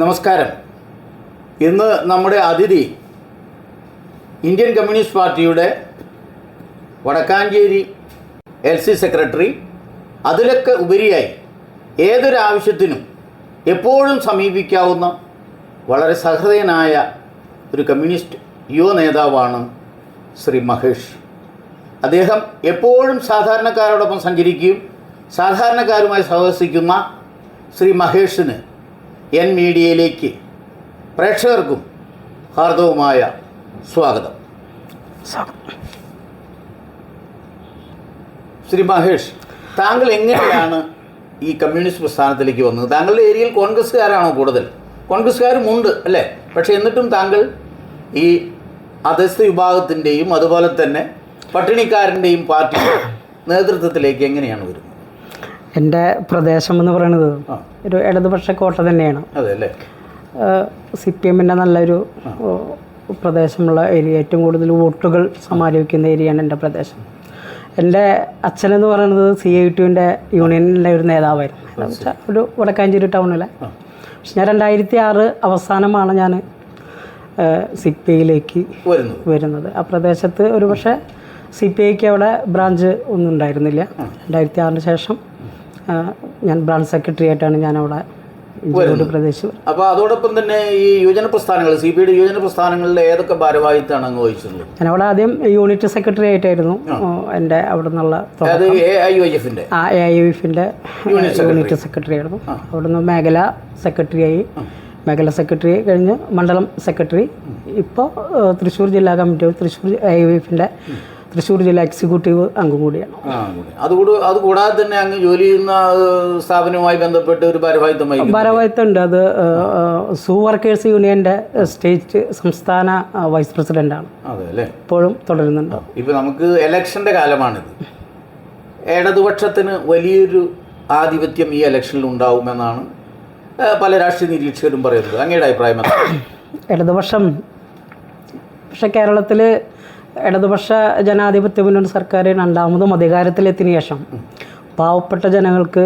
നമസ്കാരം. ഇന്ന് നമ്മുടെ അതിഥി ഇന്ത്യൻ കമ്മ്യൂണിസ്റ്റ് പാർട്ടിയുടെ വടക്കാഞ്ചേരി എൽ സി സെക്രട്ടറി. അതിലൊക്കെ ഉപരിയായി ഏതൊരാവശ്യത്തിനും എപ്പോഴും സമീപിക്കാവുന്ന വളരെ സഹൃദയനായ ഒരു കമ്മ്യൂണിസ്റ്റ് യുവ നേതാവാണ് ശ്രീ മഹേഷ്. അദ്ദേഹം എപ്പോഴും സാധാരണക്കാരോടൊപ്പം സഞ്ചരിക്കുകയും സാധാരണക്കാരുമായി സഹവസിക്കുന്ന ശ്രീ മഹേഷിന് എൻ മീഡിയയിലേക്ക് പ്രേക്ഷകർക്കും ഹാർദവുമായ സ്വാഗതം. ശ്രീ മഹേഷ് താങ്കൾ എങ്ങനെയാണ് ഈ കമ്മ്യൂണിസ്റ്റ് പ്രസ്ഥാനത്തിലേക്ക് വന്നത്? താങ്കളുടെ ഏരിയയിൽ കോൺഗ്രസ്സുകാരാണോ കൂടുതൽ? കോൺഗ്രസ്സുകാരും ഉണ്ട് അല്ലേ? പക്ഷേ എന്നിട്ടും താങ്കൾ ഈ അധസ്ഥ വിഭാഗത്തിന്റെയും അതുപോലെ തന്നെ പട്ടിണിക്കാരന്റെയും പാർട്ടിയുടെ നേതൃത്വത്തിലേക്ക് എങ്ങനെയാണ് വരുന്നത്? എന്റെ പ്രദേശം എന്ന് പറയുന്നത് ഒരു ഇടതുപക്ഷ കോട്ട തന്നെയാണ്. സി പി എമ്മിന്റെ നല്ലൊരു പ്രദേശമുള്ള ഏരിയ. ഏറ്റവും കൂടുതൽ വോട്ടുകൾ സമാരംഭിക്കുന്ന ഏരിയയാണ് എന്റെ പ്രദേശം. എന്റെ അച്ഛനെന്ന് പറയുന്നത് സി ഐ ടുവിന്റെ യൂണിയനിലെ ഒരു നേതാവായിരുന്നു. ഒരു വടക്കാഞ്ചേരി ടൗണിലെ. പക്ഷെ ഞാൻ രണ്ടായിരത്തി ആറ് അവസാനമാണ് ഞാൻ സി പി ഐയിലേക്ക് വരുന്നത്. ആ പ്രദേശത്ത് ഒരു പക്ഷേ സി പി ഐക്ക് അവിടെ ബ്രാഞ്ച് ഒന്നും ഉണ്ടായിരുന്നില്ല. രണ്ടായിരത്തി ആറിന് ശേഷം ഞാൻ ബ്രാഞ്ച് സെക്രട്ടറി ആയിട്ടാണ് ഞാൻ അവിടെ പ്രദേശ് അപ്പോൾ അതോടൊപ്പം തന്നെ ഈ യുവജന പ്രസ്ഥാനങ്ങൾ സി പി യുടെ യുവജന പ്രസ്ഥാനങ്ങളിലെ ഏതൊക്കെ ഭാരവാഹിത്താണ് അങ്ങ് വഹിച്ചത് ഞാൻ അവിടെ ആദ്യം യൂണിറ്റ് സെക്രട്ടറി ആയിട്ടായിരുന്നു. എന്റെ എന്റെ അവിടെ നിന്നുള്ള ആ എ ഐ എഫിന്റെ യൂണിറ്റ് സെക്രട്ടറി. ആയിരുന്നു. അവിടുന്ന് മേഖല സെക്രട്ടറിയായി മേഖല സെക്രട്ടറി കഴിഞ്ഞ് മണ്ഡലം സെക്രട്ടറി. ഇപ്പോൾ തൃശ്ശൂർ ജില്ലാ കമ്മിറ്റി തൃശ്ശൂർ എ ഐ എഫിന്റെ തൃശ്ശൂർ ജില്ലാ എക്സിക്യൂട്ടീവ് അംഗം കൂടിയാണ്. ആ കൂടി. അതുകൂടി അത് കൂടാതെ തന്നെ അങ്ങ് ജോലി ചെയ്യുന്ന സ്ഥാപനവുമായി ബന്ധപ്പെട്ട് ഒരു ഭാരവാഹിത്വം ഉണ്ട് അത് സൂ വർക്കേഴ്സ് യൂണിയന്റെ സ്റ്റേറ്റ് സംസ്ഥാന വൈസ് പ്രസിഡന്റ് അതെ ഇപ്പോഴും തുടരുന്നുണ്ട്. ഇപ്പൊ നമുക്ക് എലക്ഷന്റെ കാലമാണിത്. ഇടതുപക്ഷത്തിന് വലിയൊരു ആധിപത്യം ഈ ഇലക്ഷനിൽ ഉണ്ടാവുമെന്നാണ് പല രാഷ്ട്രീയ നിരീക്ഷകരും പറയുന്നത്. അങ്ങയുടെ അഭിപ്രായം? ഇടതുപക്ഷം പക്ഷെ കേരളത്തിൽ ഇടതുപക്ഷ ജനാധിപത്യ മുന്നണി സർക്കാർ രണ്ടാമതും അധികാരത്തിലെത്തിയ ശേഷം പാവപ്പെട്ട ജനങ്ങൾക്ക്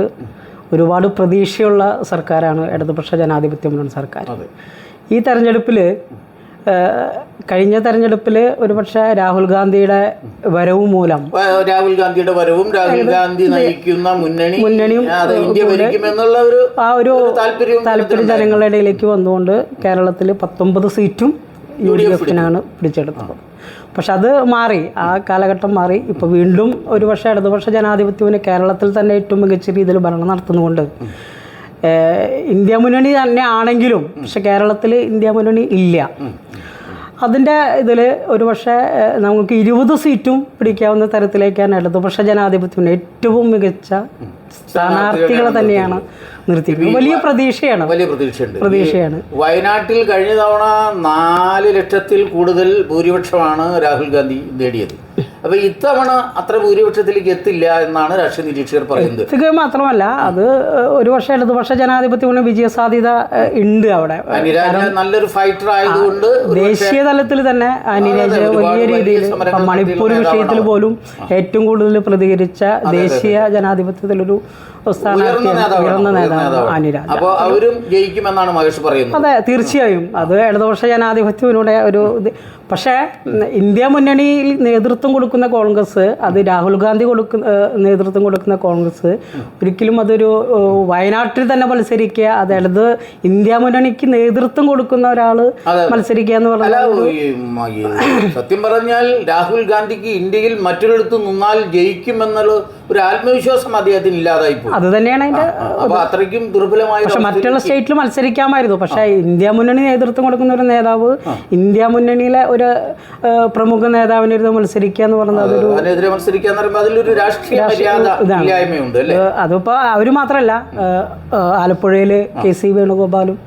ഒരുപാട് പ്രതീക്ഷയുള്ള സർക്കാരാണ് ഇടതുപക്ഷ ജനാധിപത്യ മുന്നണി സർക്കാർ ഈ തെരഞ്ഞെടുപ്പിൽ കഴിഞ്ഞ തെരഞ്ഞെടുപ്പിൽ ഒരുപക്ഷെ രാഹുൽ ഗാന്ധിയുടെ വരവ് മൂലം രാഹുൽ ഗാന്ധിയുടെ വരവും രാഹുൽ ഗാന്ധി നയിക്കുന്ന മുന്നണി മുന്നണിയും ആ ഒരു താല്പര്യം ജനങ്ങളുടെ ഇടയിലേക്ക് വന്നുകൊണ്ട് കേരളത്തിൽ പത്തൊമ്പത് സീറ്റും യു ഡി എഫിനാണ് പിടിച്ചെടുത്തത്. പക്ഷെ അത് മാറി. ആ കാലഘട്ടം മാറി. ഇപ്പോൾ വീണ്ടും ഒരു പക്ഷേ ഇടതുപക്ഷ ജനാധിപത്യത്തിന് കേരളത്തിൽ തന്നെ ഏറ്റവും മികച്ച രീതിയിൽ ഭരണം നടത്തുന്നുകൊണ്ട് ഇന്ത്യ മുന്നണി തന്നെ ആണെങ്കിലും പക്ഷെ കേരളത്തിൽ ഇന്ത്യ മുന്നണി ഇല്ല. അതിന്റെ ഇതിൽ ഒരു പക്ഷേ നമുക്ക് ഇരുപത് സീറ്റും പിടിക്കാവുന്ന തരത്തിലേക്കാണ് ഇടതുപക്ഷ ജനാധിപത്യത്തിന് ഏറ്റവും മികച്ച സ്ഥാനാർത്ഥികളെ തന്നെയാണ് നിർത്തിയിരിക്കുന്നത് വലിയ പ്രതീക്ഷയാണ്. വലിയ പ്രതീക്ഷയുണ്ട്. പ്രതീക്ഷയാണ്. വയനാട്ടിൽ കഴിഞ്ഞ തവണ നാല് ലക്ഷത്തിൽ കൂടുതൽ ഭൂരിപക്ഷമാണ് രാഹുൽ ഗാന്ധി നേടിയത്. അപ്പൊ ഇത്തവണ അത്ര ഭൂരിപക്ഷത്തിലേക്ക് എത്തില്ല എന്നാണ് രാഷ്ട്രീയ നിരീക്ഷകർ പറയുന്നത്. എത്തുക മാത്രമല്ല അത് ഒരു പക്ഷേ ഇടതുപക്ഷ ജനാധിപത്യത്തിന് വിജയ സാധ്യത ഉണ്ട് അവിടെ. നല്ലൊരു ഫൈറ്റർ ആയതുകൊണ്ട് ദേശീയ തലത്തിൽ തന്നെ അനിരാജ് വലിയ രീതിയിൽ മണിപ്പൂർ വിഷയത്തിൽ പോലും ഏറ്റവും കൂടുതൽ പ്രതികരിച്ച ദേശീയ ജനാധിപത്യത്തിലൊരു ഉയർന്ന നേതാവ് നേതാവാണ്. അപ്പോൾ അപ്പൊ അവരും ജയിക്കുമെന്നാണ് മഹേഷ് പറയുന്നത്. അതെ തീർച്ചയായും. അത് ഇടതുപക്ഷ ജനാധിപത്യത്തിലൂടെ ഒരു പക്ഷേ ഇന്ത്യ മുന്നണിയിൽ നേതൃത്വം കൊടുക്കുന്ന കോൺഗ്രസ് അത് രാഹുൽ ഗാന്ധി കൊടുക്കുന്ന നേതൃത്വം കൊടുക്കുന്ന കോൺഗ്രസ് ഒരിക്കലും അതൊരു വയനാട്ടിൽ തന്നെ മത്സരിക്കുക അത് ഇടത് ഇന്ത്യ മുന്നണിക്ക് നേതൃത്വം കൊടുക്കുന്ന ഒരാൾ മത്സരിക്കുക എന്ന് പറഞ്ഞാൽ സത്യം പറഞ്ഞാൽ രാഹുൽ ഗാന്ധിക്ക് ഇന്ത്യയിൽ മറ്റൊരിടത്ത് നിന്നാൽ ജയിക്കുമെന്നുള്ള ഒരു ആത്മവിശ്വാസം അദ്ദേഹത്തിന് ഇല്ലാതായി അത് തന്നെയാണ് അതിന്റെ അത്രയ്ക്കും ദുർബലമായ പക്ഷെ മറ്റുള്ള സ്റ്റേറ്റിൽ മത്സരിക്കാമായിരുന്നു പക്ഷേ ഇന്ത്യ മുന്നണി നേതൃത്വം കൊടുക്കുന്ന ഒരു നേതാവ് ഇന്ത്യ മുന്നണിയിലെ ഒരു ഏഹ്, പ്രമുഖ നേതാവിനിരുന്ന് മത്സരിക്കുക എന്ന് പറഞ്ഞാൽ അതൊരു അതിനെതിരെ മത്സരിക്കാന്ന് പറയുമ്പോൾ അതിലൊരു രാഷ്ട്രീയ മര്യാദ ഇതാണ്. ഇല്ലായ്മയുണ്ട് അല്ലേ? ഏഹ് അതിപ്പോൾ അവർ മാത്രമല്ല ആലപ്പുഴയിൽ കെ സി വേണുഗോപാലും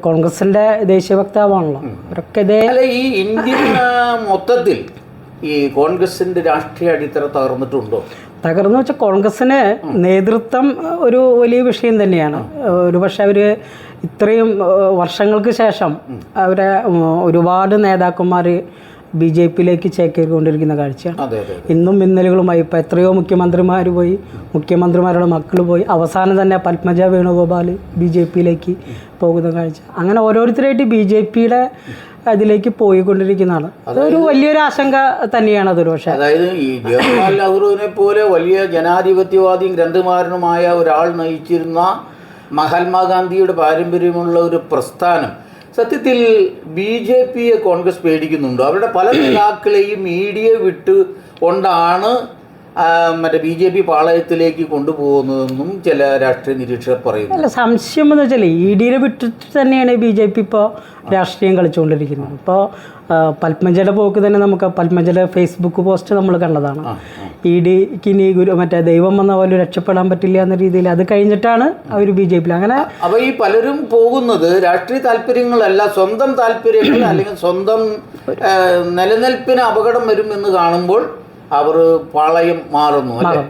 കോൺഗ്രസിന്റെ ദേശീയ വക്താവാണല്ലോ. അവരൊക്കെ ഇതേ ഈ ഇന്ത്യൻ മൊത്തത്തിൽ ഈ കോൺഗ്രസിന്റെ രാഷ്ട്രീയ അടിത്തറ തകർന്നിട്ടുണ്ടോ? തകർന്നു വെച്ചാൽ കോൺഗ്രസിന് നേതൃത്വം ഒരു വലിയ വിഷയം തന്നെയാണ്. ഒരു പക്ഷെ അവർ ഇത്രയും വർഷങ്ങൾക്ക് ശേഷം അവരെ ഒരുപാട് നേതാക്കന്മാർ ബി ജെ പിയിലേക്ക് ചേക്കേറിക്കൊണ്ടിരിക്കുന്ന കാഴ്ചയാണ്. ഇന്നും ഇന്നലുകളുമായി ഇപ്പോൾ എത്രയോ മുഖ്യമന്ത്രിമാർ പോയി മുഖ്യമന്ത്രിമാരുടെ മക്കൾ പോയി. അവസാനം തന്നെ പത്മജ വേണുഗോപാൽ ബി ജെ പിയിലേക്ക് പോകുന്ന കാഴ്ച. അങ്ങനെ ഓരോരുത്തരായിട്ട് ബി ജെ പിയുടെ അതിലേക്ക് പോയിക്കൊണ്ടിരിക്കുന്നതാണ്. അതൊരു വലിയൊരു ആശങ്ക തന്നെയാണ് അതൊരു പക്ഷേ. അതായത് ഈ ജവഹർലാൽ നെഹ്റുവിനെ പോലെ വലിയ ജനാധിപത്യവാദിയും ഗ്രന്ഥകാരനുമായ ഒരാൾ നയിച്ചിരുന്ന മഹാത്മാഗാന്ധിയുടെ പാരമ്പര്യമുള്ള ഒരു പ്രസ്ഥാനം സത്യത്തിൽ ബി ജെ പിയെ കോൺഗ്രസ് പേടിക്കുന്നുണ്ടോ. അവരുടെ പല നേതാക്കളെയും മീഡിയ വിട്ട് കൊണ്ടാണ് മറ്റേ ബി ജെ പി പാളയത്തിലേക്ക് കൊണ്ടുപോകുന്നതെന്നും ചില രാഷ്ട്രീയ നിരീക്ഷകർ പറയുന്നു. അല്ല സംശയം എന്ന് വെച്ചാൽ ഇ ഡിയെ വിട്ടിട്ട് തന്നെയാണ് ബി ജെ പി ഇപ്പോൾ രാഷ്ട്രീയം കളിച്ചുകൊണ്ടിരിക്കുന്നത് ഇപ്പോൾ പത്മജയുടെ പോക്ക് തന്നെ നമുക്ക് പത്മജയുടെ ഫേസ്ബുക്ക് പോസ്റ്റ് നമ്മൾ കണ്ടതാണ്. ഇ ഡിക്ക് ഇനി ഗുരു മറ്റേ ദൈവം വന്ന പോലെ രക്ഷപ്പെടാൻ പറ്റില്ല എന്ന രീതിയിൽ അത് കഴിഞ്ഞിട്ടാണ് അവർ ബി ജെ പിയിൽ അങ്ങനെ അപ്പോൾ ഈ പലരും പോകുന്നത് രാഷ്ട്രീയ താല്പര്യങ്ങളല്ല സ്വന്തം താല്പര്യങ്ങൾ അല്ലെങ്കിൽ സ്വന്തം നിലനിൽപ്പിന് അപകടം വരും എന്ന് കാണുമ്പോൾ അവർ പാളയം മാറുന്നു അല്ലേ?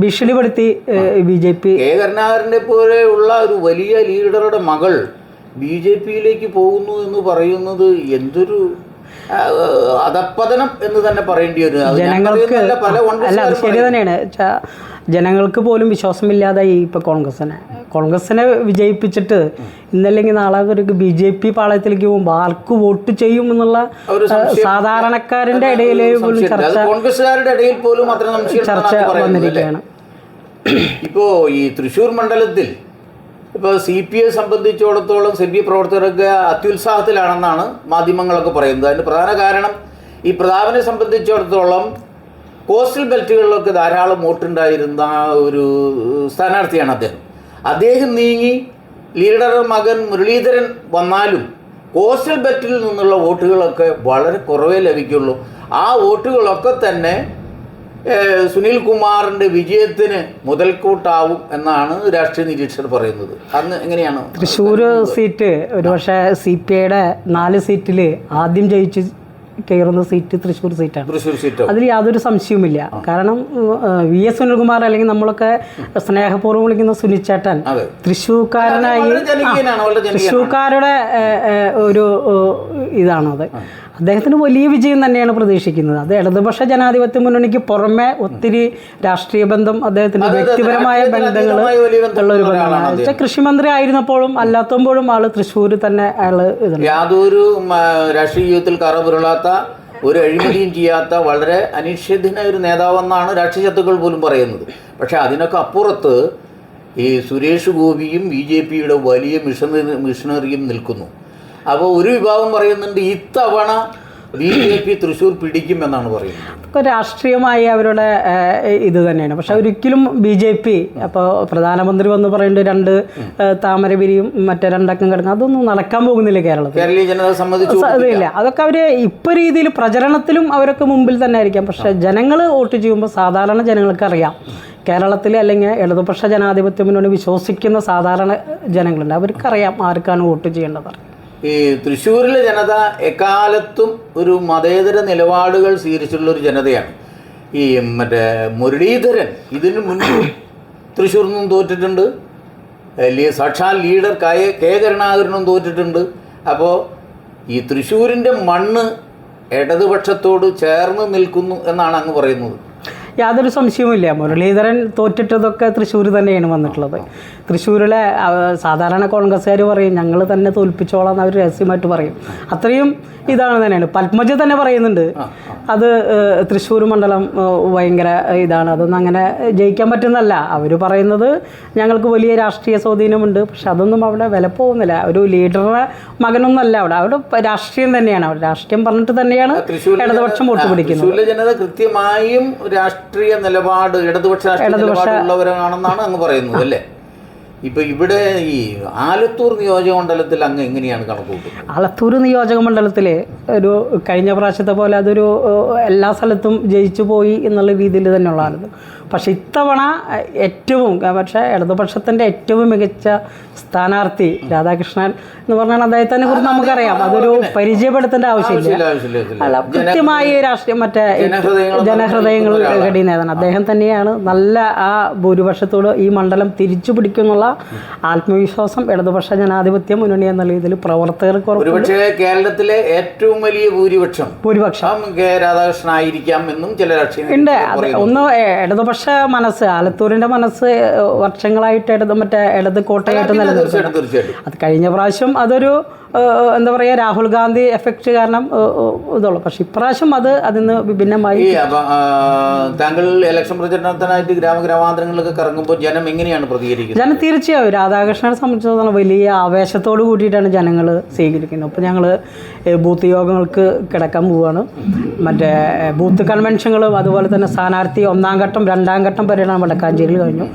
ഭീഷണിപ്പെടുത്തി ബി ജെ പി കെ കരുണാകരനെ പോലെയുള്ള ഒരു വലിയ ലീഡറുടെ മകൾ ബി ജെ പിയിലേക്ക് പോകുന്നു എന്ന് പറയുന്നത് എന്തൊരു അതപ്പതനം അധപ്പതനം എന്ന് തന്നെ പറയേണ്ടി വരും. ജനങ്ങൾക്ക് പല അല്ല ശരി തന്നെയാണ്. ജനങ്ങൾക്ക് പോലും വിശ്വാസമില്ലാതായി ഇപ്പൊ കോൺഗ്രസിനെ കോൺഗ്രസിനെ വിജയിപ്പിച്ചിട്ട് ഇന്നല്ലെങ്കിൽ നാളെ ഒരു ബി ജെ പി പാളയത്തിലേക്ക് പോകുമ്പോൾ ആർക്ക് വോട്ട് ചെയ്യും എന്നുള്ള സാധാരണക്കാരന്റെ സാധാരണക്കാരന്റെ ഇടയിൽ പോലും ചർച്ച കോൺഗ്രസ്സുകാരുടെ ഇടയിൽ പോലും ചർച്ച വന്നിരിക്കുകയാണ്. ഇപ്പോൾ ഈ തൃശ്ശൂർ മണ്ഡലത്തിൽ ഇപ്പോൾ സി പി ഐ സംബന്ധിച്ചിടത്തോളം സി പി ഐ പ്രവർത്തകരൊക്കെ അത്യുത്സാഹത്തിലാണെന്നാണ് മാധ്യമങ്ങളൊക്കെ പറയുന്നത്. അതിന് പ്രധാന കാരണം ഈ പ്രതാപനെ സംബന്ധിച്ചിടത്തോളം കോസ്റ്റൽ ബെൽറ്റുകളിലൊക്കെ ധാരാളം വോട്ടുണ്ടായിരുന്ന ഒരു സ്ഥാനാർത്ഥിയാണ് അദ്ദേഹം. അദ്ദേഹം നീങ്ങി ലീഡർ മകൻ മുരളീധരൻ വന്നാലും കോസ്റ്റൽ ബെറ്റിൽ നിന്നുള്ള വോട്ടുകളൊക്കെ വളരെ കുറവേ ലഭിക്കുള്ളൂ. ആ വോട്ടുകളൊക്കെ തന്നെ സുനിൽ കുമാറിന്റെ വിജയത്തിന് മുതൽക്കൂട്ടാവും എന്നാണ് രാഷ്ട്രീയ നിരീക്ഷകർ പറയുന്നത്. അന്ന് എങ്ങനെയാണ് തൃശ്ശൂർ സീറ്റ് ഒരു പക്ഷേ സി പി ഐയുടെ നാല് സീറ്റിൽ ആദ്യം ജയിച്ച് കയറുന്ന സീറ്റ് തൃശ്ശൂർ സീറ്റാണ് തൃശ്ശൂർ സീറ്റോ അതിൽ യാതൊരു സംശയവുമില്ല. കാരണം വി എസ് സുനിൽകുമാർ അല്ലെങ്കിൽ നമ്മളൊക്കെ സ്നേഹപൂർവം വിളിക്കുന്ന സുനിച്ചേട്ടൻ തൃശ്ശൂർക്കാരനായി തൃശ്ശൂർക്കാരുടെ ഏഹ്, ഏഹ്, ഒരു ഇതാണത്. അദ്ദേഹത്തിന് വലിയ വിജയം തന്നെയാണ് പ്രതീക്ഷിക്കുന്നത്. അത് ഇടതുപക്ഷ ജനാധിപത്യ മുന്നണിക്ക് പുറമെ ഒത്തിരി രാഷ്ട്രീയ ബന്ധം അദ്ദേഹത്തിന്റെ വ്യക്തിപരമായ ബന്ധങ്ങൾ ഉള്ള ഒരു ബന്ധമാണ്. പക്ഷേ കൃഷിമന്ത്രി ആയിരുന്നപ്പോഴും അല്ലാത്തപ്പോഴും ആൾ തൃശ്ശൂർ തന്നെ ഇതുണ്ട്. യാതൊരു രാഷ്ട്രീയ ജീവിതത്തിൽ കറപുരളാത്ത ഒരു അഴിമതിയും ചെയ്യാത്ത വളരെ അനിശ്ചിതനായ ഒരു നേതാവെന്നാണ് രാഷ്ട്രീയ ശത്രുക്കൾ പോലും പറയുന്നത്. പക്ഷേ അതിനൊക്കെ അപ്പുറത്ത് ഈ സുരേഷ് ഗോപിയും ബി ജെ പിയുടെ വലിയ മിഷണറി മിഷണറിയും നിൽക്കുന്നു. അപ്പോൾ ഒരു വിഭാഗം പറയുന്നുണ്ട് ഇത്തവണ ബി ജെ പി തൃശ്ശൂർ പിടിക്കുമെന്നാണ് പറയുന്നത്. രാഷ്ട്രീയമായി അവരുടെ ഇത് തന്നെയാണ്. പക്ഷെ ഒരിക്കലും ബി ജെ പി അപ്പോൾ പ്രധാനമന്ത്രി വന്ന് പറയുന്നുണ്ട് രണ്ട് താമരപിരിയും മറ്റേ രണ്ടക്കം കിടക്കും അതൊന്നും നടക്കാൻ പോകുന്നില്ല കേരളത്തിൽ. കേരളീയ ജനത സംബന്ധിച്ചില്ല അതൊക്കെ അവർ ഇപ്പോൾ രീതിയിൽ പ്രചരണത്തിലും അവരൊക്കെ മുമ്പിൽ തന്നെ ആയിരിക്കാം. പക്ഷെ ജനങ്ങൾ വോട്ട് ചെയ്യുമ്പോൾ സാധാരണ ജനങ്ങൾക്ക് അറിയാം. കേരളത്തിൽ അല്ലെങ്കിൽ ഇടതുപക്ഷ ജനാധിപത്യ മുന്നോട്ട് വിശ്വസിക്കുന്ന സാധാരണ ജനങ്ങളുണ്ട്. അവർക്കറിയാം ആർക്കാണ് വോട്ട് ചെയ്യേണ്ടത്. ഈ തൃശ്ശൂരിലെ ജനത എക്കാലത്തും ഒരു മതേതര നിലപാടുകൾ സ്വീകരിച്ചിട്ടുള്ള ഒരു ജനതയാണ്. ഈ മറ്റേ മുരളീധരൻ ഇതിനു മുൻപ് തൃശ്ശൂരിൽ നിന്നും തോറ്റിട്ടുണ്ട്. സാക്ഷാൽ ലീഡർ കെ കെ കരുണാകരനും തോറ്റിട്ടുണ്ട്. അപ്പോൾ ഈ തൃശ്ശൂരിന്റെ മണ്ണ് ഇടതുപക്ഷത്തോട് ചേർന്ന് നിൽക്കുന്നു എന്നാണ് അങ്ങ് പറയുന്നത്. യാതൊരു സംശയവുമില്ല. മുരളീധരൻ തോറ്റിട്ടതൊക്കെ തൃശ്ശൂർ തന്നെയാണ് വന്നിട്ടുള്ളത്. തൃശ്ശൂരിലെ സാധാരണ കോൺഗ്രസ്സുകാർ പറയും ഞങ്ങൾ തന്നെ തോൽപ്പിച്ചോളാം എന്ന് അവർ രഹസ്യമായിട്ട് പറയും. അത്രയും ഇതാണ് തന്നെയാണ്. പത്മജ തന്നെ പറയുന്നുണ്ട്. അത് തൃശ്ശൂർ മണ്ഡലം ഭയങ്കര ഇതാണ്. അതൊന്നും അങ്ങനെ ജയിക്കാൻ പറ്റുന്നല്ല അവർ പറയുന്നത് ഞങ്ങൾക്ക് വലിയ രാഷ്ട്രീയ സ്വാധീനമുണ്ട്. പക്ഷെ അതൊന്നും അവിടെ വില പോകുന്നില്ല. ഒരു ലീഡറുടെ മകനൊന്നല്ല അവിടെ. അവിടെ രാഷ്ട്രീയം തന്നെയാണ്. അവിടെ രാഷ്ട്രീയം പറഞ്ഞിട്ട് തന്നെയാണ് ഇടതുപക്ഷം വോട്ട് പിടിക്കുന്നത്. ജനത കൃത്യമായും രാഷ്ട്രീയ നിലപാട് ഇടതുപക്ഷ രാഷ്ട്രീയ നിലപാടുള്ളവരാണെന്നാണ് അങ്ങ് പറയുന്നത് അല്ലേ? ഇപ്പൊ ഇവിടെ ഈ ആലത്തൂർ നിയോജക മണ്ഡലത്തിൽ അങ്ങ് എങ്ങനെയാണ് കണക്ക് കൂട്ടുന്നത്? ആലത്തൂർ നിയോജക മണ്ഡലത്തിലെ ഒരു കഴിഞ്ഞ പ്രാവശ്യത്തെ പോലെ അതൊരു എല്ലാ സ്ഥലത്തും ജയിച്ചു പോയി എന്നുള്ള രീതിയിൽ തന്നെയുള്ളതാണ് പക്ഷെ ഇത്തവണ ഏറ്റവും പക്ഷേ ഇടതുപക്ഷത്തിന്റെ ഏറ്റവും മികച്ച സ്ഥാനാർത്ഥി രാധാകൃഷ്ണൻ എന്ന് പറഞ്ഞാൽ അദ്ദേഹത്തിനെ കുറിച്ച് നമുക്കറിയാം. അതൊരു പരിചയപ്പെടുത്തേണ്ട ആവശ്യമില്ല. അല്ല കൃത്യമായി രാഷ്ട്രീയം മറ്റേ ജനഹൃദയങ്ങൾ ഗഡി നേതാണ് അദ്ദേഹം തന്നെയാണ് നല്ല ആ ഭൂരിപക്ഷത്തോട് ഈ മണ്ഡലം തിരിച്ചു പിടിക്കുന്നുള്ള ആത്മവിശ്വാസം ഇടതുപക്ഷ ജനാധിപത്യ മുന്നണി എന്ന രീതിയിൽ ഒരുപക്ഷെ കേരളത്തിലെ ഏറ്റവും വലിയ ഭൂരിപക്ഷം. ഭൂരിപക്ഷം. രാധാകൃഷ്ണൻ ആയിരിക്കാം എന്നും ചില രാഷ്ട്രീയ ഉണ്ട്. ഒന്ന് എ- ഇടതുപക്ഷ മനസ്സ് ആലത്തൂരിന്റെ മനസ്സ് വർഷങ്ങളായിട്ട് ഇടത് മറ്റേ ഇടത് കോട്ടയായിട്ട് നിലനിൽക്കുന്നു. അത് കഴിഞ്ഞ പ്രാവശ്യം അതൊരു എന്താ പറയുക രാഹുൽ ഗാന്ധി എഫക്റ്റ് കാരണം ഇതുള്ളൂ. പക്ഷെ ഇപ്രാവശ്യം അത് അതിൽ നിന്ന് വിഭിന്നമായി താങ്കൾ ഇലക്ഷൻ പ്രചരണത്തിനായിട്ട് ഗ്രാമഗ്രാമാന്തരങ്ങളിലൊക്കെ കറങ്ങുമ്പോൾ ജനം എങ്ങനെയാണ് പ്രതികരിക്കുന്നത്? ജനം തീർച്ചയായും രാധാകൃഷ്ണനെ സംബന്ധിച്ചിടത്തോളം വലിയ ആവേശത്തോട് കൂടിയിട്ടാണ് ജനങ്ങൾ സ്വീകരിക്കുന്നത്. അപ്പോൾ ഞങ്ങൾ ബൂത്ത് യോഗങ്ങൾക്ക് കിടക്കാൻ പോവുകയാണ് മറ്റേ ബൂത്ത് കൺവെൻഷനുകളും അതുപോലെ തന്നെ സ്ഥാനാർത്ഥി ഒന്നാം ഘട്ടം രണ്ടാം ഘട്ടം പര്യടനം വടക്കാഞ്ചേരിയിൽ കഴിഞ്ഞു.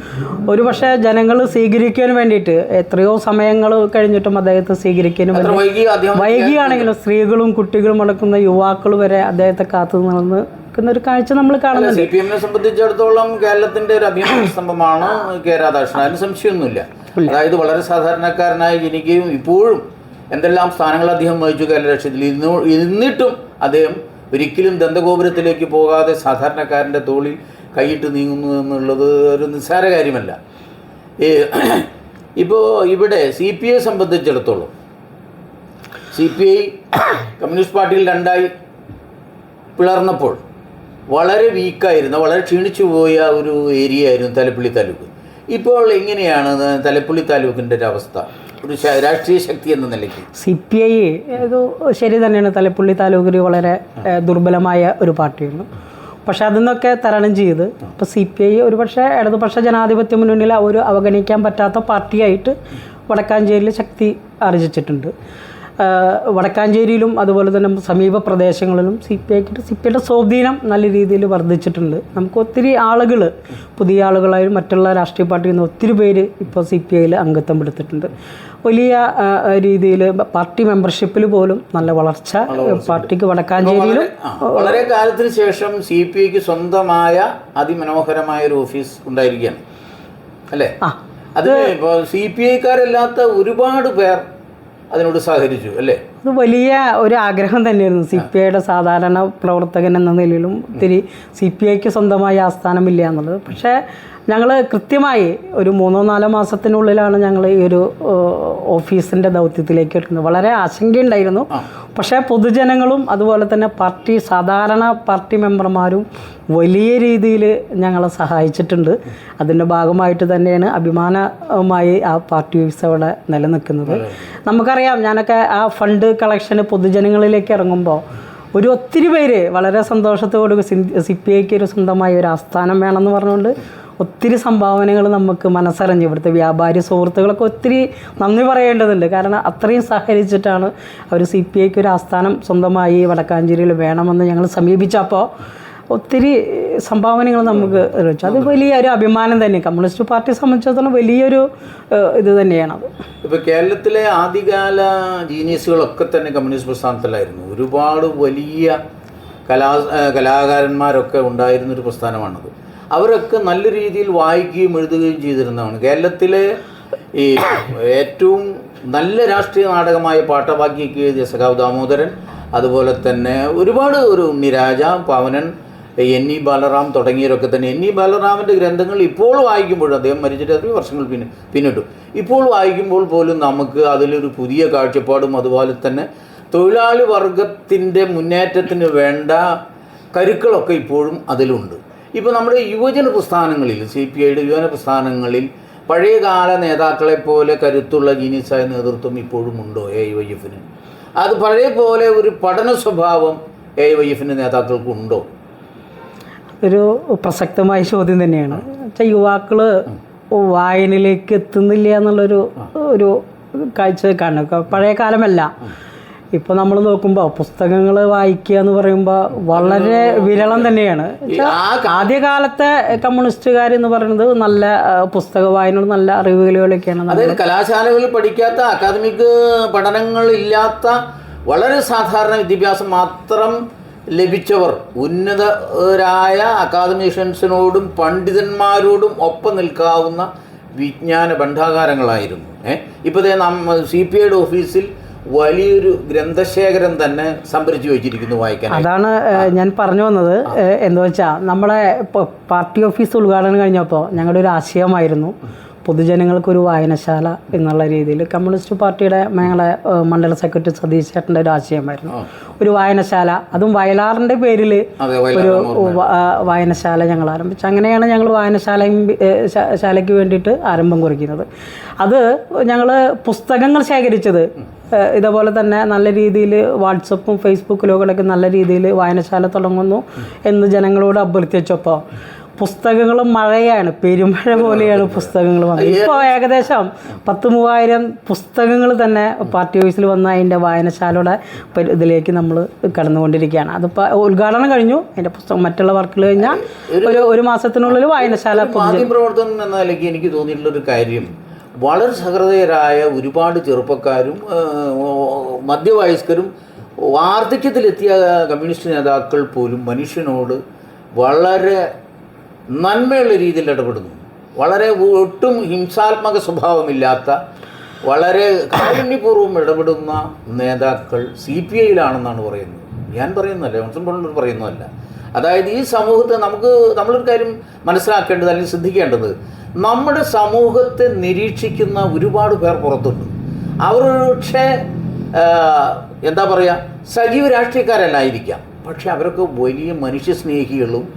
ഒരു പക്ഷേ ജനങ്ങൾ സ്വീകരിക്കാൻ വേണ്ടിയിട്ട് എത്രയോ സമയങ്ങൾ കഴിഞ്ഞിട്ടും അദ്ദേഹത്തെ സ്വീകരിക്കാനും വൈകിയാണെങ്കിലും സ്ത്രീകളും കുട്ടികളും അടക്കുന്ന യുവാക്കൾ വരെ അദ്ദേഹത്തെ കാത്തു നിന്ന് ഒരു കാഴ്ച നമ്മൾ കാണുന്നുണ്ട്. സി പി എമ്മിനെ സംബന്ധിച്ചിടത്തോളം കേരളത്തിന്റെ ഒരു അഭിമാന സ്തംഭമാണ് കെ രാധാകൃഷ്ണൻ. അതിന് സംശയമൊന്നുമില്ല. അതായത് വളരെ സാധാരണക്കാരനായി ജനിക്കുകയും ഇപ്പോഴും എന്തെല്ലാം സ്ഥാനങ്ങൾ അദ്ദേഹം വഹിച്ചു കേരള രക്ഷത്തിൽ ഇന്ന് എന്നിട്ടും അദ്ദേഹം ഒരിക്കലും ദന്തഗോപുരത്തിലേക്ക് പോകാതെ സാധാരണക്കാരന്റെ തോളിൽ കൈയിട്ട് നീങ്ങുന്നു എന്നുള്ളത് ഒരു നിസ്സാര കാര്യമല്ല. ഇപ്പോൾ ഇവിടെ സി പി ഐ സംബന്ധിച്ചിടത്തോളം സി പി ഐ കമ്മ്യൂണിസ്റ്റ് പാർട്ടിയിൽ രണ്ടായി പിളർന്നപ്പോൾ വളരെ വീക്കായിരുന്ന വളരെ ക്ഷീണിച്ചു പോയ ഒരു ഏരിയ ആയിരുന്നു തലപ്പള്ളി താലൂക്ക്. ഇപ്പോൾ എങ്ങനെയാണ് തലപ്പള്ളി താലൂക്കിന്റെ ഒരു അവസ്ഥ? ഒരു രാഷ്ട്രീയ ശക്തി എന്ന നിലയ്ക്ക്. സി പി ഐ ഇത് ശരി തന്നെയാണ് തലപ്പള്ളി താലൂക്കിൽ വളരെ ദുർബലമായ ഒരു പാർട്ടിയാണ്. പക്ഷെ അതിന്നൊക്കെ തരണം ചെയ്ത് ഇപ്പോൾ സി പി ഐ ഒരുപക്ഷെ ഇടതുപക്ഷ ജനാധിപത്യ മുന്നണിയിൽ ഒരു അവഗണിക്കാൻ പറ്റാത്ത പാർട്ടിയായിട്ട് വടക്കാഞ്ചേരിയിൽ ശക്തി ആർജിച്ചിട്ടുണ്ട്. വടക്കാഞ്ചേരിയിലും അതുപോലെ തന്നെ സമീപ പ്രദേശങ്ങളിലും സി പി ഐക്ക് സി പി ഐയുടെ സ്വാധീനം നല്ല രീതിയിൽ വർദ്ധിച്ചിട്ടുണ്ട്. നമുക്ക് ഒത്തിരി ആളുകൾ പുതിയ ആളുകളായാലും മറ്റുള്ള രാഷ്ട്രീയ പാർട്ടിയിൽ നിന്ന് ഒത്തിരി പേര് ഇപ്പോൾ സി പി ഐയിൽ അംഗത്വം എടുത്തിട്ടുണ്ട് വലിയ രീതിയിൽ പാർട്ടി മെമ്പർഷിപ്പിൽ പോലും നല്ല വളർച്ച പാർട്ടിക്ക് വടക്കാഞ്ചേരിയിലും വളരെ കാലത്തിന് ശേഷം സി പി ഐക്ക് സ്വന്തമായ അതിമനോഹരമായ ഒരു ഓഫീസ് ഉണ്ടായിരിക്കുകയാണ്. അല്ലേ? അത് ഇപ്പോൾ സി പി ഐക്കാരല്ലാത്ത ഒരുപാട് പേർ അതിനോട് സഹകരിച്ചു അല്ലേ? അത് വലിയ ഒരു ആഗ്രഹം തന്നെയായിരുന്നു. സി പി ഐയുടെ സാധാരണ പ്രവർത്തകൻ എന്ന നിലയിലും ഒത്തിരി സി പി ഐക്ക് സ്വന്തമായി ആസ്ഥാനമില്ല എന്നുള്ളത്. പക്ഷേ ഞങ്ങൾ കൃത്യമായി ഒരു മൂന്നോ നാലോ മാസത്തിനുള്ളിലാണ് ഞങ്ങൾ ഈ ഒരു ഓഫീസിന്റെ ദൗത്യത്തിലേക്ക് എടുക്കുന്നത് വളരെ ആശങ്കയുണ്ടായിരുന്നു. പക്ഷേ പൊതുജനങ്ങളും അതുപോലെ തന്നെ പാർട്ടി സാധാരണ പാർട്ടി മെമ്പർമാരും വലിയ രീതിയിൽ ഞങ്ങളെ സഹായിച്ചിട്ടുണ്ട്. അതിന്റെ ഭാഗമായിട്ട് തന്നെയാണ് അഭിമാനമായി ആ പാർട്ടി ഓഫീസ് അവിടെ നിലനിൽക്കുന്നത്. നമുക്കറിയാം ഞാനൊക്കെ ആ ഫണ്ട് കളക്ഷൻ പൊതുജനങ്ങളിലേക്ക് ഇറങ്ങുമ്പോൾ ഒരു ഒത്തിരി പേര് വളരെ സന്തോഷത്തോട് സി പി ഐക്ക് ഒരു സ്വന്തമായ ഒരു ആസ്ഥാനം വേണമെന്ന് പറഞ്ഞുകൊണ്ട് ഒത്തിരി സംഭാവനകൾ നമുക്ക് മനസ്സറിഞ്ഞ്. ഇവിടുത്തെ വ്യാപാരി സുഹൃത്തുക്കളൊക്കെ ഒത്തിരി നന്ദി പറയേണ്ടതുണ്ട്. കാരണം അത്രയും സഹകരിച്ചിട്ടാണ് അവർ സി പി ഐക്ക് ഒരു ആസ്ഥാനം സ്വന്തമായി വടക്കാഞ്ചേരിയിൽ വേണമെന്ന് ഞങ്ങൾ സമീപിച്ചപ്പോൾ ഒത്തിരി സംഭാവനകൾ നമുക്ക് വെച്ചു അത് വലിയൊരു അഭിമാനം തന്നെ. കമ്മ്യൂണിസ്റ്റ് പാർട്ടിയെ സംബന്ധിച്ചിടത്തോളം വലിയൊരു ഇത് ഇത് തന്നെയാണത് ഇപ്പോൾ കേരളത്തിലെ ആദ്യകാല ജീനിയസുകളൊക്കെ തന്നെ കമ്മ്യൂണിസ്റ്റ് പ്രസ്ഥാനത്തിലായിരുന്നു. ഒരുപാട് വലിയ കലാ കലാകാരന്മാരൊക്കെ ഉണ്ടായിരുന്നൊരു പ്രസ്ഥാനമാണത്. അവരൊക്കെ നല്ല രീതിയിൽ വായിക്കുകയും എഴുതുകയും ചെയ്തിരുന്നതാണ്. കേരളത്തിലെ ഈ ഏറ്റവും നല്ല രാഷ്ട്രീയ നാടകമായ പാട്ടവാക്കിയൊക്കെ എഴുതിയ സഖാവ് ദാമോദരൻ അതുപോലെ തന്നെ ഒരുപാട് ഒരു മിരാജ പവനൻ എൻ ഇ ബാലറാം തുടങ്ങിയവരൊക്കെ തന്നെ. എൻ ഇ ബാലറാമിന്റെ ഗ്രന്ഥങ്ങൾ ഇപ്പോൾ വായിക്കുമ്പോഴും അദ്ദേഹം മരിച്ചിട്ട് എത്ര വർഷങ്ങൾ പിന്നെ പിന്നിട്ടു. ഇപ്പോൾ വായിക്കുമ്പോൾ പോലും നമുക്ക് അതിലൊരു പുതിയ കാഴ്ചപ്പാടും അതുപോലെ തന്നെ തൊഴിലാളി വർഗത്തിന്റെ മുന്നേറ്റത്തിന് വേണ്ട കരുക്കളൊക്കെ ഇപ്പോഴും അതിലുണ്ട്. ഇപ്പോൾ നമ്മുടെ യുവജന പ്രസ്ഥാനങ്ങളിൽ സി പി ഐയുടെ യുവജന പ്രസ്ഥാനങ്ങളിൽ പഴയകാല നേതാക്കളെ പോലെ കരുത്തുള്ള ജീനിയസായ നേതൃത്വം ഇപ്പോഴും ഉണ്ടോ എ ഐ വൈ എഫിന് അത് പഴയ പോലെ ഒരു പഠന സ്വഭാവം എ ഐ വൈ എഫിന്റെ നേതാക്കൾക്കുണ്ടോ ഒരു പ്രസക്തമായ ചോദ്യം തന്നെയാണ്. വെച്ചാൽ യുവാക്കൾ വായനയിലേക്ക് എത്തുന്നില്ല എന്നുള്ളൊരു ഒരു കാഴ്ച കാണുക പഴയ കാലമല്ല. ഇപ്പോൾ നമ്മൾ നോക്കുമ്പോൾ പുസ്തകങ്ങൾ വായിക്കുക എന്ന് പറയുമ്പോൾ വളരെ വിരളം തന്നെയാണ്. ആദ്യകാലത്തെ കമ്മ്യൂണിസ്റ്റുകാർ എന്ന് പറയുന്നത് നല്ല പുസ്തക വായനയോട് നല്ല അറിവുകളൊക്കെയാണ് അതായത് കലാശാലകളിൽ പഠിക്കാത്ത അക്കാദമിക് പഠനങ്ങൾ ഇല്ലാത്ത വളരെ സാധാരണ വിദ്യാഭ്യാസം മാത്രം ലഭിച്ചവർ ഉന്നതരായ അക്കാദമിഷ്യൻസിനോടും പണ്ഡിതന്മാരോടും ഒപ്പം നിൽക്കാവുന്ന വിജ്ഞാന ഭണ്ഡാകാരങ്ങളായിരുന്നു ഏഹ് ഇപ്പോൾ നമ്മൾ സി പി ഐയുടെ ഓഫീസിൽ വലിയൊരു ഗ്രന്ഥശേഖരം തന്നെ സംഭരിച്ചു വെച്ചിരിക്കുന്നു വായിക്കാൻ. അതാണ് ഞാൻ പറഞ്ഞു വന്നത്. എന്താ വെച്ചാൽ നമ്മളെ ഇപ്പോൾ പാർട്ടി ഓഫീസ് ഉദ്ഘാടനം കഴിഞ്ഞപ്പോൾ ഞങ്ങളുടെ ഒരു ആശയമായിരുന്നു. പൊതുജനങ്ങൾക്കൊരു വായനശാല എന്നുള്ള രീതിയിൽ കമ്മ്യൂണിസ്റ്റ് പാർട്ടിയുടെ ഞങ്ങളെ മണ്ഡല സെക്രട്ടറി സതീഷ് ചേട്ടന്റെ ഒരു ആശയമായിരുന്നു. ഒരു വായനശാല. അതും വയലാറിന്റെ പേരിൽ ഒരു വായനശാല ഞങ്ങൾ ആരംഭിച്ചു. അങ്ങനെയാണ് ഞങ്ങൾ വായനശാല ശാലയ്ക്ക് വേണ്ടിയിട്ട് ആരംഭം കുറിക്കുന്നത്. അത് ഞങ്ങൾ പുസ്തകങ്ങൾ ശേഖരിച്ചത് ഇതേപോലെ തന്നെ നല്ല രീതിയിൽ വാട്സപ്പും ഫേസ്ബുക്കിലൂടെയൊക്കെ നല്ല രീതിയിൽ വായനശാല തുടങ്ങുന്നു എന്ന് ജനങ്ങളോട് അഭ്യർത്ഥിച്ചപ്പോൾ പുസ്തകങ്ങൾ മഴയാണ് പെരുമഴ പോലെയാണ് പുസ്തകങ്ങൾ വന്നത്. ഇപ്പോൾ ഏകദേശം പത്ത് മൂവായിരം പുസ്തകങ്ങൾ തന്നെ പാർട്ടി ഓഫീസിൽ വന്ന അതിന്റെ വായനശാലയുടെ ഇതിലേക്ക് നമ്മൾ കടന്നുകൊണ്ടിരിക്കുകയാണ്. അതിപ്പോൾ ഉദ്ഘാടനം കഴിഞ്ഞു. അതിന്റെ പുസ്തകം മറ്റുള്ള വർക്കുകൾ കഴിഞ്ഞാൽ ഒരു ഒരു മാസത്തിനുള്ളിൽ വായനശാല പ്രവർത്തനം എന്ന നിലയ്ക്ക് എനിക്ക് തോന്നിയിട്ടുള്ളൊരു കാര്യം. വളരെ സഹൃദയരായ ഒരുപാട് ചെറുപ്പക്കാരും മധ്യവയസ്കരും വാർദ്ധക്യത്തിലെത്തിയ കമ്മ്യൂണിസ്റ്റ് നേതാക്കൾ പോലും മനുഷ്യനോട് വളരെ നന്മയുള്ള രീതിയിൽ ഇടപെടുന്നു. വളരെ ഒട്ടും ഹിംസാത്മക സ്വഭാവമില്ലാത്ത വളരെ കാരുണ്യപൂർവം ഇടപെടുന്ന നേതാക്കൾ സി പി ഐയിലാണെന്നാണ് പറയുന്നത്. ഞാൻ പറയുന്നതല്ല ജോൺസൺ പോലുള്ളവർ പറയുന്നതല്ല. അതായത് ഈ സമൂഹത്തെ നമുക്ക് നമ്മളൊരു കാര്യം മനസ്സിലാക്കേണ്ടത് അല്ലെങ്കിൽ ശ്രദ്ധിക്കേണ്ടത് നമ്മുടെ സമൂഹത്തെ നിരീക്ഷിക്കുന്ന ഒരുപാട് പേർ പുറത്തുണ്ട്. അവർ പക്ഷേ എന്താ പറയുക സജീവ രാഷ്ട്രീയക്കാരല്ലായിരിക്കാം. പക്ഷെ അവരൊക്കെ വലിയ മനുഷ്യസ്നേഹികളും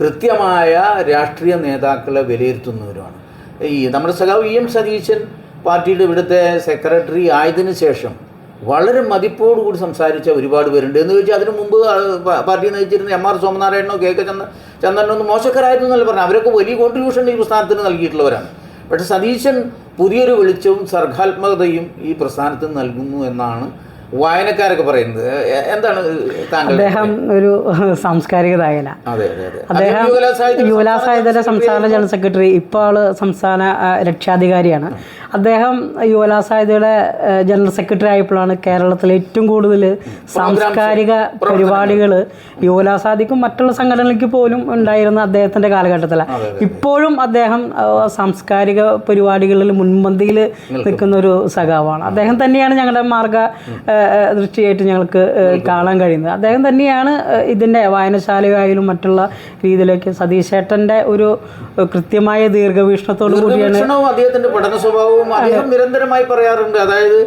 കൃത്യമായ രാഷ്ട്രീയ നേതാക്കളെ വിലയിരുത്തുന്നവരുമാണ്. ഈ നമ്മുടെ സഖാവ് ഇ എം സതീശൻ പാർട്ടിയുടെ ഇവിടുത്തെ സെക്രട്ടറി ആയതിനു ശേഷം വളരെ മതിപ്പോടുകൂടി സംസാരിച്ച ഒരുപാട് പേരുണ്ട്. എന്ന് ചോദിച്ചാൽ അതിനു മുമ്പ് പാർട്ടി നയിച്ചിരുന്ന എം ആർ സോമനാരായണനോ കെ കെ ചന്ദ ചന്ദ്രനോ ഒന്നും മോശക്കാരായിരുന്നു എന്നല്ല പറഞ്ഞു അവരൊക്കെ വലിയ കോൺട്രിബ്യൂഷൻ ഈ പ്രസ്ഥാനത്തിന് നൽകിയിട്ടുള്ളവരാണ്. പക്ഷേ സതീശൻ പുതിയൊരു വെളിച്ചവും സർഗാത്മകതയും ഈ പ്രസ്ഥാനത്തിന് നൽകുന്നു എന്നാണ് വായനക്കാരൊക്കെ പറയുന്നത്. എന്താണ് താങ്കൾ അദ്ദേഹം ഒരു സാംസ്കാരിക ദായന അദ്ദേഹം സാഹിത്യ സംസ്ഥാന ജനറൽ സെക്രട്ടറി ഇപ്പോൾ സംസ്ഥാന രക്ഷാധികാരിയാണ്. അദ്ദേഹം യുവലാ സാഹിത്യയുടെ ആ, ജനറൽ സെക്രട്ടറി ആയപ്പോഴാണ് കേരളത്തിലെ ഏറ്റവും കൂടുതൽ സാംസ്കാരിക പരിപാടികൾ യുവലാ സാഹിത്യക്കും മറ്റുള്ള സംഘടനകൾക്ക് പോലും ഉണ്ടായിരുന്ന അദ്ദേഹത്തിന്റെ കാലഘട്ടത്തിലാണ്. ഇപ്പോഴും അദ്ദേഹം സാംസ്കാരിക പരിപാടികളിൽ മുൻപന്തിയിൽ നിൽക്കുന്ന. ഒരു സഖാവാണ്. അദ്ദേഹം തന്നെയാണ് ഞങ്ങളുടെ മാർഗ ദൃഷ്ടിയായിട്ട് ഞങ്ങൾക്ക് കാണാൻ കഴിയുന്നത്. അദ്ദേഹം തന്നെയാണ് ഇതിന്റെ ഇതിന്റെ വായനശാലയായാലും മറ്റുള്ള രീതിയിലേക്ക് സതീശേട്ടന്റെ ഒരു കൃത്യമായ ദീർഘവീക്ഷണത്തോടു കൂടിയാണ് പഠന സ്വഭാവവും അദ്ദേഹം നിരന്തരമായി പറയാറുണ്ട് അതായത്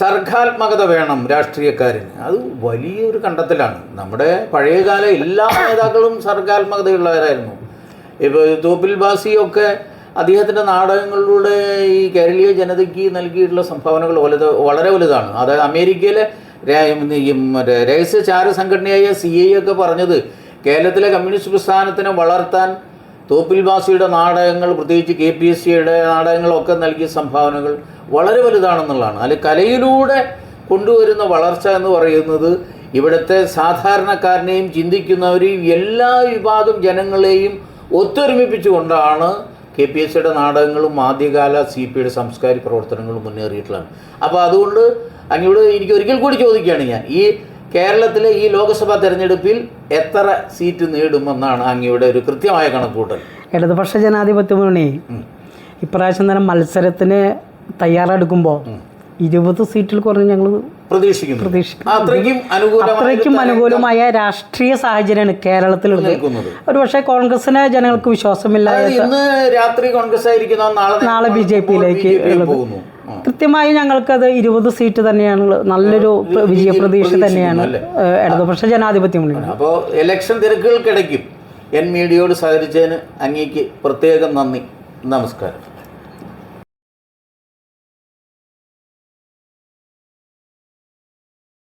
സർഗാത്മകത വേണം രാഷ്ട്രീയക്കാരന്. അത് വലിയൊരു കണ്ടെത്തലാണ്. നമ്മുടെ പഴയകാല എല്ലാ നേതാക്കളും സർഗാത്മകതയുള്ളവരായിരുന്നു. ഇപ്പോൾ തോപ്പിൽ ബാസിയൊക്കെ അദ്ദേഹത്തിന്റെ നാടകങ്ങളിലൂടെ ഈ കേരളീയ ജനതയ്ക്ക് നൽകിയിട്ടുള്ള സംഭാവനകൾ വലുത് വളരെ വലുതാണ്. അതായത് അമേരിക്കയിലെ മറ്റേ രഹസ്യ ചാര സംഘടനയായ സി ഐ ഒക്കെ പറഞ്ഞത് കേരളത്തിലെ കമ്മ്യൂണിസ്റ്റ് പ്രസ്ഥാനത്തിനെ വളർത്താൻ തോപ്പിൽ ബാസിയുടെ നാടകങ്ങൾ പ്രത്യേകിച്ച് കെ പി എസ് സിയുടെ നാടകങ്ങളൊക്കെ നൽകിയ സംഭാവനകൾ വളരെ വലുതാണെന്നുള്ളതാണ്. അതിൽ കലയിലൂടെ കൊണ്ടുവരുന്ന വളർച്ച എന്ന് പറയുന്നത് ഇവിടുത്തെ സാധാരണക്കാരനെയും ചിന്തിക്കുന്നവരെയും എല്ലാ വിഭാഗം ജനങ്ങളെയും ഒത്തൊരുമിപ്പിച്ചുകൊണ്ടാണ് കെ പി എസ് സിയുടെ നാടകങ്ങളും ആദ്യകാല സി പി യുടെ സാംസ്കാരിക പ്രവർത്തനങ്ങളും മുന്നേറിയിട്ടുള്ളതാണ് അപ്പോൾ അതുകൊണ്ട് അങ്ങോട്ട് എനിക്ക് ഒരിക്കൽ കൂടി ചോദിക്കുകയാണ് ഞാൻ. ഈ കേരളത്തിലെ ഈ ലോക്സഭാ തെരഞ്ഞെടുപ്പിൽ എത്ര സീറ്റ് നേടുമെന്നാണ് അങ്ങയുടെ ഒരു കൃത്യമായ കണക്കൂട്ടൽ ഇടതുപക്ഷ ജനാധിപത്യ മുന്നണി ഇപ്രാവശ്യം തന്നെ മത്സരത്തിന് തയ്യാറെടുക്കുമ്പോൾ ഇരുപത് സീറ്റിൽ കുറഞ്ഞ് ഞങ്ങൾ പ്രതീക്ഷിക്കുന്നു. അത്രയ്ക്കും അനുകൂലമായ രാഷ്ട്രീയ സാഹചര്യമാണ് കേരളത്തിലുള്ളത്. ഒരു പക്ഷേ കോൺഗ്രസിനെ ജനങ്ങൾക്ക് വിശ്വാസമില്ല ഇന്ന് രാത്രി കോൺഗ്രസ് ആയിരിക്കുന്ന? നാളെ ബി ജെ പിയിലേക്ക് പോകുന്നു. കൃത്യമായി ഞങ്ങൾക്കത് ഇരുപത് സീറ്റ് തന്നെയാണ് നല്ലൊരു പ്ര- വിജയപ്രതീക്ഷ തന്നെയാണ് ഇടതുപക്ഷ ജനാധിപത്യ മുന്നണി അപ്പോൾ ഇലക്ഷൻ തിരക്കുകൾക്കിടയ്ക്കും എൻ മീഡിയയോട് സഹകരിച്ചതിന് അങ്ങേക്ക് പ്രത്യേകം നന്ദി. നമസ്കാരം.